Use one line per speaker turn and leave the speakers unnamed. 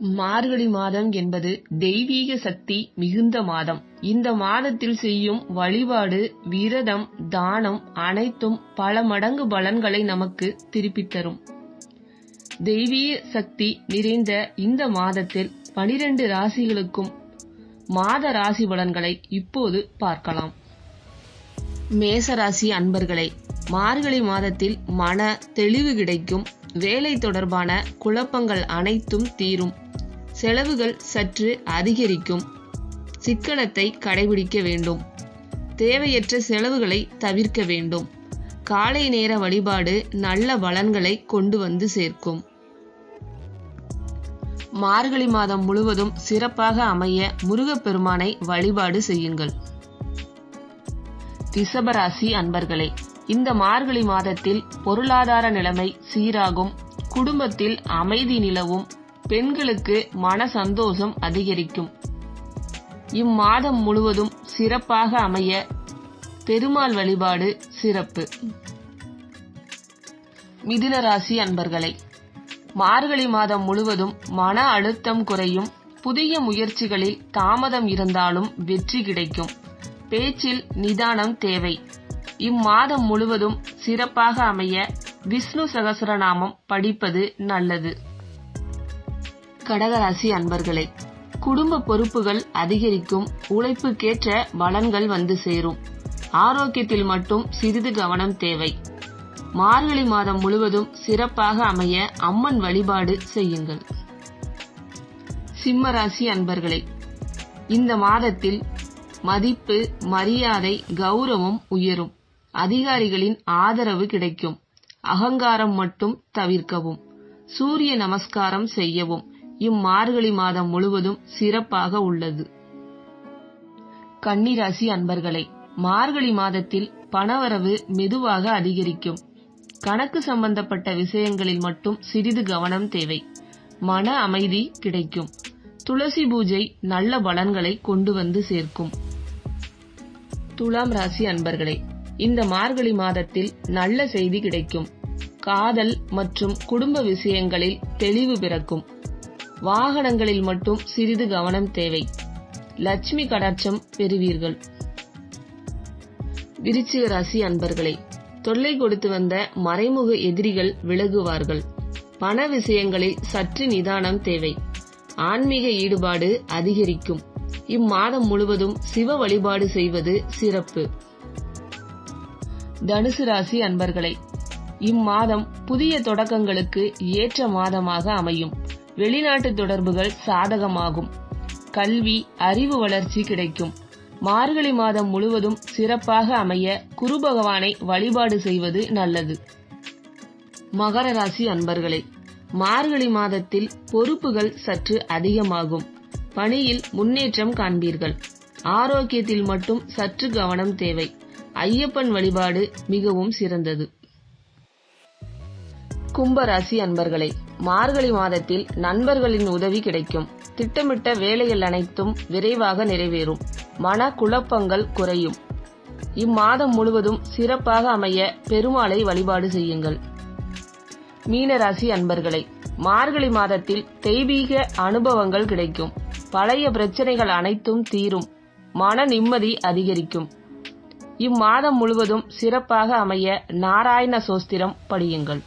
மார்கழி மாதம் என்பது தெய்வீக சக்தி மிகுந்த மாதம். இந்த மாதத்தில் செய்யும் வழிபாடு விரதம் தானம் அனைத்தும் பல மடங்கு பலன்களை நமக்கு திருப்பித் தரும். தெய்வீக சக்தி நிறைந்த இந்த மாதத்தில் பனிரெண்டு ராசிகளுக்கும் மாத ராசி பலன்களை இப்போது பார்க்கலாம். மேசராசி அன்பர்களே மார்கழி மாதத்தில் மன தெளிவு கிடைக்கும். வேலை தொடர்பான குழப்பங்கள் அனைத்தும் தீரும். செலவுகள் சற்று அதிகரிக்கும். சிக்கனத்தை கடைபிடிக்க வேண்டும். தேவையற்ற செலவுகளை தவிர்க்க வேண்டும். காலை நேர வழிபாடு நல்ல பலன்களை கொண்டு வந்து சேர்க்கும். மார்கழி மாதம் முழுவதும் சிறப்பாக அமைய முருகப்பெருமானை வழிபாடு செய்யுங்கள். ரிஷபராசி அன்பர்களே இந்த மார்கழி மாதத்தில் பொருளாதார நிலைமை சீராகும். குடும்பத்தில் அமைதி நிலவும். பெண்களுக்கு மன சந்தோஷம் அதிகரிக்கும். இம்மாதம் முழுவதும் சிறப்பாக அமைய பெருமாள் வழிபாடு சிறப்பு. மிதுன ராசி அன்பர்களை மார்கழி மாதம் முழுவதும் மன அழுத்தம் குறையும். புதிய முயற்சிகளில் தாமதம் இருந்தாலும் வெற்றி கிடைக்கும். பேச்சில் நிதானம் தேவை. இம்மாதம் முழுவதும் சிறப்பாக அமைய விஷ்ணு சகசரநாமம் படிப்பது நல்லது. கடகராசி அன்பர்களே குடும்ப பொறுப்புகள் அதிகரிக்கும் உழைப்புக்கேற்ற பலன்கள் வந்து சேரும். ஆரோக்கியத்தில் மட்டும் சிறிது கவனம் தேவை. மார்கழி மாதம் முழுவதும் சிறப்பாக அமைய அம்மன் வழிபாடு செய்யுங்கள். சிம்மராசி அன்பர்களே இந்த மாதத்தில் மதிப்பு மரியாதை கௌரவம் உயரும். அதிகாரிகளின் ஆதரவு கிடைக்கும். அகங்காரம் மட்டும் தவிர்க்கவும். சூரிய நமஸ்காரம் செய்யவும். இம்மார்கழி மாதம் முழுவதும் சிறப்பாக உள்ளது. கன்னிராசி அன்பர்களே மார்கழி மாதத்தில் பணவரவு மெதுவாக அதிகரிக்கும். கணக்கு சம்பந்தப்பட்ட விஷயங்களில் மட்டும் சிறிது கவனம் தேவை. மன அமைதி கிடைக்கும். துளசி பூஜை நல்ல பலன்களை கொண்டு வந்து சேர்க்கும். துலாம் ராசி அன்பர்களே இந்த மார்கழி மாதத்தில் நல்ல செய்தி கிடைக்கும். காதல் மற்றும் குடும்ப விஷயங்களில் தெளிவு பிறக்கும். வாகனங்களில் மட்டும் சிறிது கவனம் தேவை. லட்சுமி கடாட்சம் பெறுவீர்கள். விருச்சிக ராசி அன்பர்களே தொல்லை கொடுத்து வந்த மறைமுக எதிரிகள் விலகுவார்கள். பண விஷயங்களில் சற்று நிதானம் தேவை. ஆன்மீக ஈடுபாடு அதிகரிக்கும். இம்மாதம் முழுவதும் சிவ வழிபாடு செய்வது சிறப்பு. தனுசு ராசி அன்பர்களே இம்மாதம் புதிய தொடக்கங்களுக்கு ஏற்ற மாதமாக அமையும். வெளிநாட்டு தொடர்புகள் சாதகமாகும். கல்வி அறிவு வளர்ச்சி கிடைக்கும். மார்கழி மாதம் முழுவதும் சிறப்பாக அமைய குரு பகவானை வழிபாடு செய்வது நல்லது. மகர ராசி அன்பர்களே மார்கழி மாதத்தில் பொறுப்புகள் சற்று அதிகமாகும். பணியில் முன்னேற்றம் காண்பீர்கள். ஆரோக்கியத்தில் மட்டும் சற்று கவனம் தேவை. ஐயப்பன் வழிபாடு மிகவும் சிறந்தது. கும்பராசி அன்பர்களே மார்கழி மாதத்தில் நண்பர்களின் உதவி கிடைக்கும். திட்டமிட்ட வேலைகள் அனைத்தும் விரைவாக நிறைவேறும். மன குழப்பங்கள் குறையும். இம்மாதம் முழுவதும் சிறப்பாக அமைய பெருமாளை வழிபாடு செய்யுங்கள். மீனராசி அன்பர்களை மார்கழி மாதத்தில் தெய்வீக அனுபவங்கள் கிடைக்கும். பழைய பிரச்சனைகள் அனைத்தும் தீரும். மன நிம்மதி அதிகரிக்கும். இம்மாதம் முழுவதும் சிறப்பாக அமைய நாராயண சோஸ்திரம் படியுங்கள்.